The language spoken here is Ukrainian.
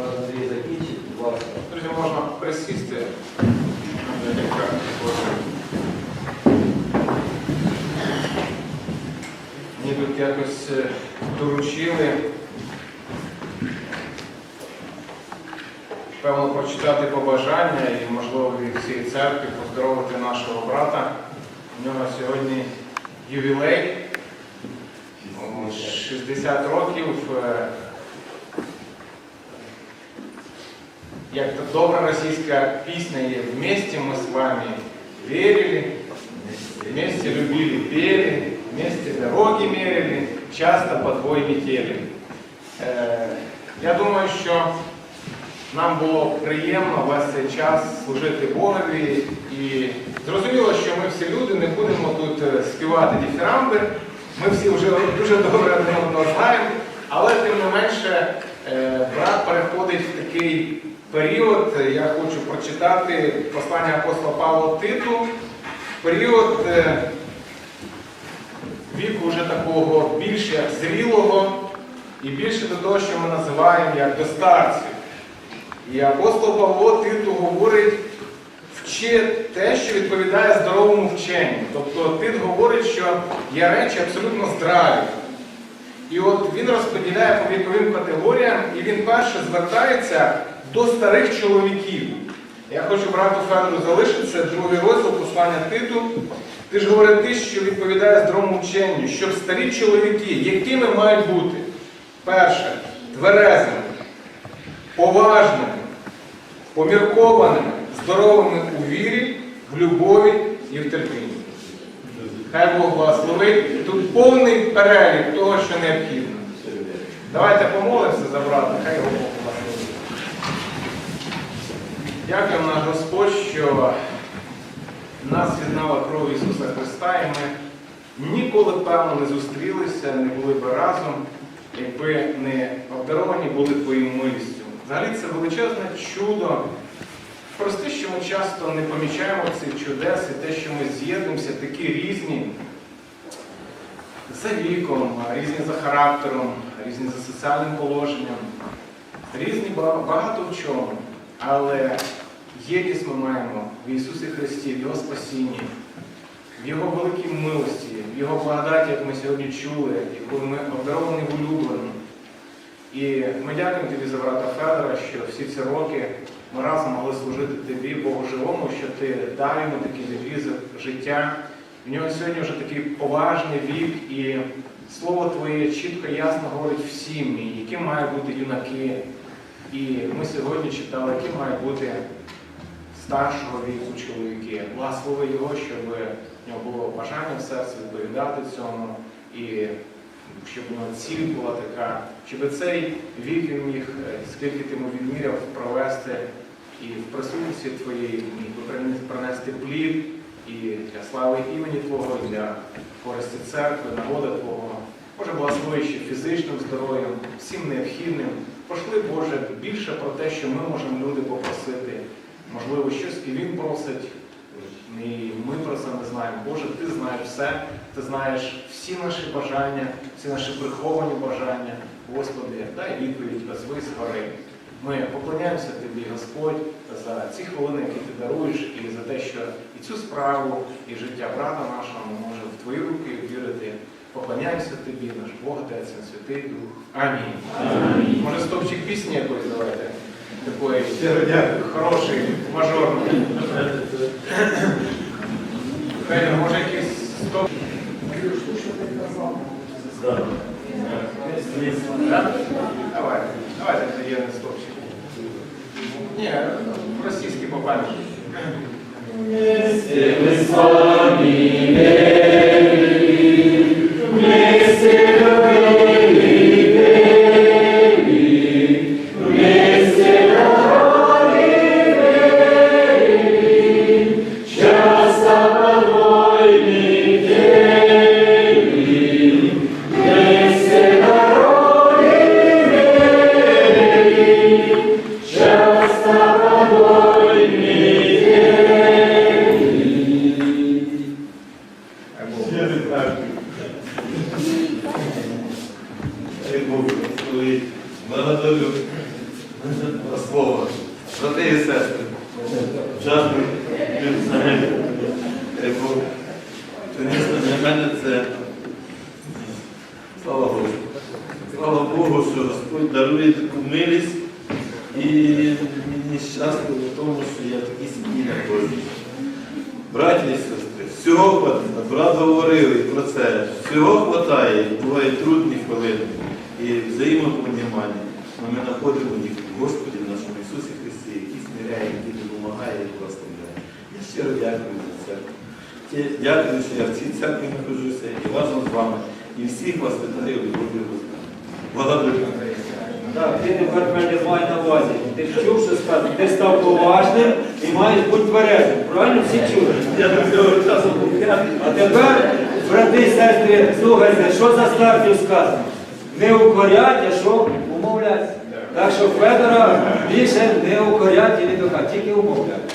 Пан Андрій закінчить, будь ласка. Друзі, можна присісти. Мені тут якось е, доручили певно прочитати побажання і, можливо, від всієї церкви поздоровити нашого брата. У нього сьогодні ювілей. О, 60 років. Як то добра російська пісня є «Вместе мы с вами верили, вместе любили, пели, вместе дороги мерили, часто подвой метели». Е, Я думаю, що нам було приємно весь цей час служити Богові і зрозуміло, що ми всі люди не будемо тут е, співати діфірамби. Ми всі вже дуже добре одне одного знаємо, але тим не менше е, брат переходить в такий період, е, я хочу прочитати послання апостола Павла Титу, період е, віку вже такого більш як зрілого і більше до того, що ми називаємо як до старців. І апостол Павло Титу говорить, вчи те, що відповідає здоровому вченню. Тобто Тит говорить, що є речі абсолютно здраві. І от він розподіляє по віковим категоріям, і він перше звертається до старих чоловіків. Я хочу брату Федору залишитися, другий розділ послання Титу. Ти ж говори ти, що відповідає здоровому вченню, щоб старі чоловіки, якими мають бути? Перше, тверезними, поважними, поміркованими, здоровими у вірі, в любові і в терпінні. Хай Бог благословить. Тут повний перелік того, що необхідно. Давайте помолимося за брата, хай його Бог. Дякуємо наш Господь, що нас з'єднала кров Ісуса Христа, і ми ніколи, певно, не зустрілися, не були би разом, якби не обдаровані були Твоїм милістю. Взагалі це величезне чудо. Прости, що ми часто не помічаємо цих чудес і те, що ми з'єднуємося, такі різні за віком, різні за характером, різні за соціальним положенням, різні багато в чому. Але єдність ми маємо в Ісусі Христі, в Його спасінні, в Його великій милості, в Його благодаті, як ми сьогодні чули, яку ми обдаровані в улюбленому. І ми дякуємо тобі за брата Федора, що всі ці роки ми разом могли служити тобі, Богу живому, що ти дав йому такий відрізок життя. В нього сьогодні вже такий поважний вік, і слово Твоє чітко і ясно говорить всім, які мають бути юнаки. І ми сьогодні читали, які мають бути старшого віку чоловіки. Благослови його, щоб в нього було бажання в серці відповідати цьому. І щоб у ціль була така, щоб цей вік він міг, е, скільки ти йому відміряв, провести і в присутності твоєї міг принести плід і для слави імені Твого, і для користі церкви, народу Твого. Може, благослови ще фізичним здоров'ям, всім необхідним. Пошли, Боже, більше про те, що ми можемо люди попросити. Можливо, щось і він просить, і ми про це не знаємо. Боже, ти знаєш все, ти знаєш всі наші бажання, всі наші приховані бажання. Господи, дай відповідь озви згори. Ми поклоняємося Тобі, Господь, за ці хвилини, які ти даруєш, і за те, що і цю справу, і життя брата нашого ми можемо в Твої руки вірити. Поклоняємося Тобі, наш Бог, Отець, Святий Дух. Амінь. Може, стопчик пісні якоїсь давайте. Такої Щиро дякую. хороший, мажорний. Федір, може якийсь стоп? Да? Давай, давайте тоді один стопчик. Ні, російський по пам'яті. був чоловік. Нагадую два слова. Брати і сестри. Жадний е, був. Для мене це слава Богу. Слава Богу, що Господь дарує таку милість і мені щастя в тому, що я в такій сім'ї знаходжусь. Браті і сестри, всього хватає, брат говорив про це, всього хватає, бувають трудні хвилини і взаємопонімання. Ми знаходимо їх в Господі в нашому Ісусі Христі, який смиряє, який допомагає і благословляє. Я щиро дякую за це. Я Дякую, що я в цій церкві знаходжуся і разом з вами. І всіх вас вітаю в любові. Благодарю. Так, ти тепер мене май на увазі. Ти чув, що сказано? Ти став поважним і маєш бути тверезим. Правильно всі чули? Я до цього часу був. А тепер, брати і сестри, слухайте, що за стартів сказано? Не укорять, а що? Умовлять. Так що Федора більше не укорять і не дохать, тільки умовлять.